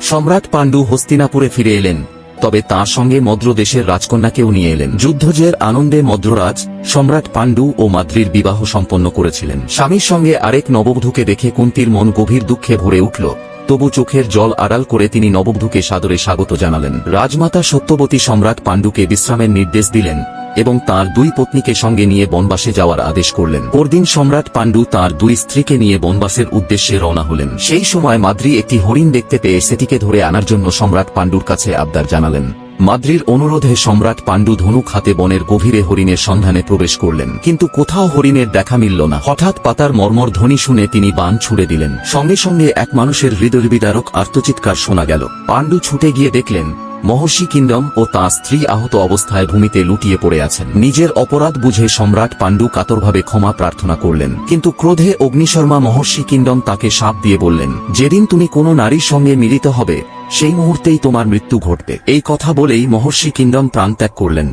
সম্রাট পাণ্ডু হস্তিনাপুরে ফিরে এলেন, তবে তার সঙ্গে মদ্রদেশের রাজকন্যাকেও নিয়ে এলেন। যুদ্ধজয়ের আনন্দে মদ্ররাজ, সম্রাট পাণ্ডু ও মাদ্রির বিবাহ সম্পন্ন করেছিলেন। স্বামীর সঙ্গে আরেক নববধূকে দেখে কুন্তির মন গভীর দুঃখে ভরে উঠল, তবু চোখের জল আড়াল করে তিনি নববধূকে সাদরে স্বাগত জানালেন। রাজমাতা সত্যবতী সম্রাট পাণ্ডুকে বিশ্রামের নির্দেশ দিলেন এবং তার দুই পত্নীকে সঙ্গে নিয়ে বনবাসে যাওয়ার আদেশ করলেন। পরদিন সম্রাট পাণ্ডু তার দুই স্ত্রীকে নিয়ে বনবাসের উদ্দেশ্যে রওনা হলেন। সেই সময় মাদ্রি একটি হরিণ দেখতে পেয়ে সেটিকে ধরে আনার জন্য সম্রাট পাণ্ডুর কাছে আবদার জানালেন। মাদ্রির অনুরোধে সম্রাট পাণ্ডু ধনুক হাতে বনের গভীরে হরিণের সন্ধানে প্রবেশ করলেন। কিন্তু কোথাও হরিণের দেখা মিলল না। হঠাৎ পাতার মর্মর ধ্বনি শুনে তিনি বান ছুড়ে দিলেন। সঙ্গে সঙ্গে এক মানুষের হৃদয়বিদারক আর্তচিৎকার শোনা গেল। পাণ্ডু ছুটে গিয়ে দেখলেন মহর্ষি কিংডম ও তাঁর স্ত্রী আহত অবস্থায় ভূমিতে লুটিয়ে পড়ে আছেন। নিজের অপরাধ বুঝে সম্রাট পাণ্ডু কাতরভাবে ক্ষমা প্রার্থনা করলেন। কিন্তু ক্রোধে অগ্নিশর্মা মহর্ষি কিংডম তাকে সাপ দিয়ে বললেন, যেদিন তুমি কোনো নারীর সঙ্গে মিলিত হবে, সেই মুহূর্তেই তোমার মৃত্যু ঘটবে। এই কথা বলেই মহর্ষি কিংডম প্রাণ ত্যাগ করলেন।